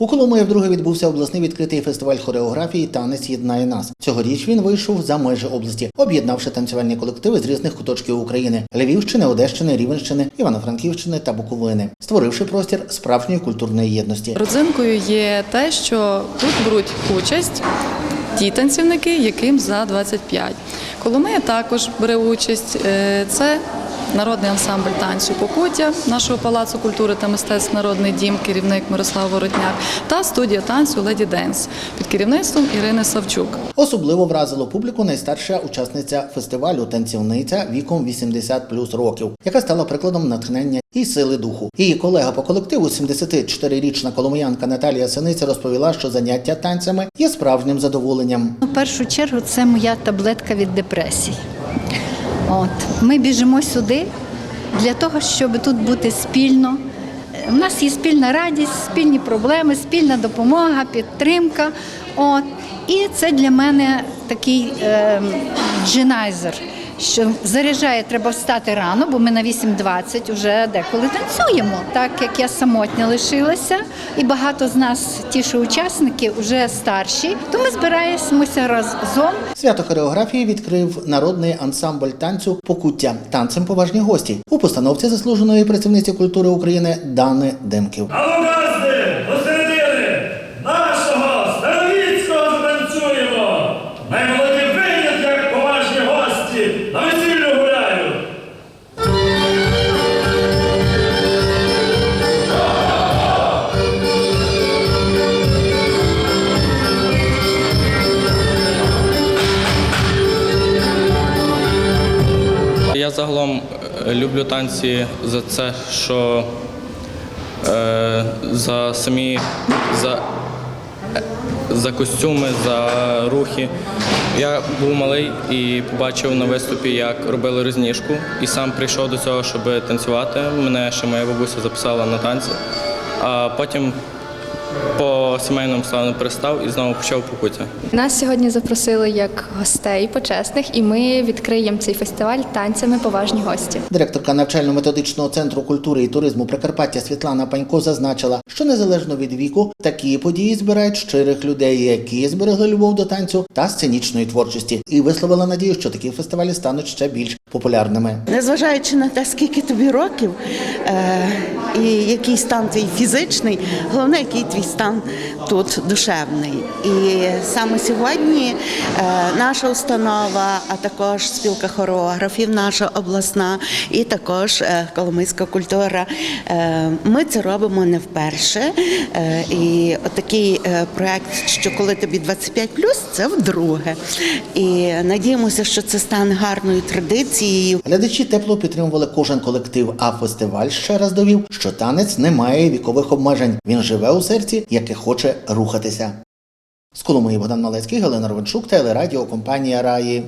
У Коломиї вдруге відбувся обласний відкритий фестиваль хореографії Танець єднає нас. Цьогоріч він вийшов за межі області, об'єднавши танцювальні колективи з різних куточків України: Львівщини, Одещини, Рівенщини, Івано-Франківщини та Буковини, створивши простір справжньої культурної єдності. Родзинкою є те, що тут беруть участь ті танцівники, яким за 25. Коломия також бере участь. Е, Це народний ансамбль танцю Покуття нашого палацу культури та мистецтв Народний дім, керівник Мирослав Воротняк та студія танцю Леді Денс під керівництвом Ірини Савчук. Особливо вразило публіку найстарша учасниця фестивалю танцівниця віком 80 плюс років, яка стала прикладом натхнення і сили духу. Її колега по колективу, 74-річна коломиянка Наталія Синиця, розповіла, що заняття танцями є справжнім задоволенням. У першу чергу це моя таблетка від депресій. От. Ми біжимо сюди для того, щоб тут бути спільно. У нас є спільна радість, спільні проблеми, спільна допомога, підтримка. От. І це для мене такий е, дженайзер, що заряджає, треба встати рано, бо ми на 8.20 вже деколи танцюємо. Так як я самотня лишилася, і багато з нас, ті, що учасники, вже старші, то ми збираємося разом Свято хореографії відкрив народний ансамбль танцю Покуття. Танцем поважні гості у постановці заслуженої працівниці культури України Дани Демків. Я загалом е, люблю танці за це, що е, за самі за, е, за костюми, за рухи. Я був малий і побачив на виступі, як робили розніжку, і сам прийшов до цього, щоб танцювати. Мене ще моя бабуся записала на танці, а потім по сімейному стану перестав і знову почав покуття. Нас сьогодні запросили як гостей почесних, і ми відкриємо цей фестиваль танцями поважні гості. Директорка навчально-методичного центру культури і туризму Прикарпаття Світлана Панько зазначила, що незалежно від віку такі події збирають щирих людей, які зберегли любов до танцю та сценічної творчості, і висловила надію, що такі фестивалі стануть ще більш популярними. Незважаючи на те, скільки тобі років е, і який стан твій фізичний, головне, який твій стан тут душевний. І саме сьогодні е, наша установа, а також спілка хореографів, наша обласна, і також е, Коломийська культура. Е, ми це робимо не вперше. Е, і отакий е, проект, що коли тобі 25 це вдруге. І надіємося, що це стане гарною традицією. Глядачі тепло підтримували кожен колектив, а фестиваль ще раз довів, що танець не має вікових обмежень. Він живе у серці, яке хоче рухатися. З Коломиї Богдан Малецький, Галина Ровенчук, телерадіокомпанія Раї.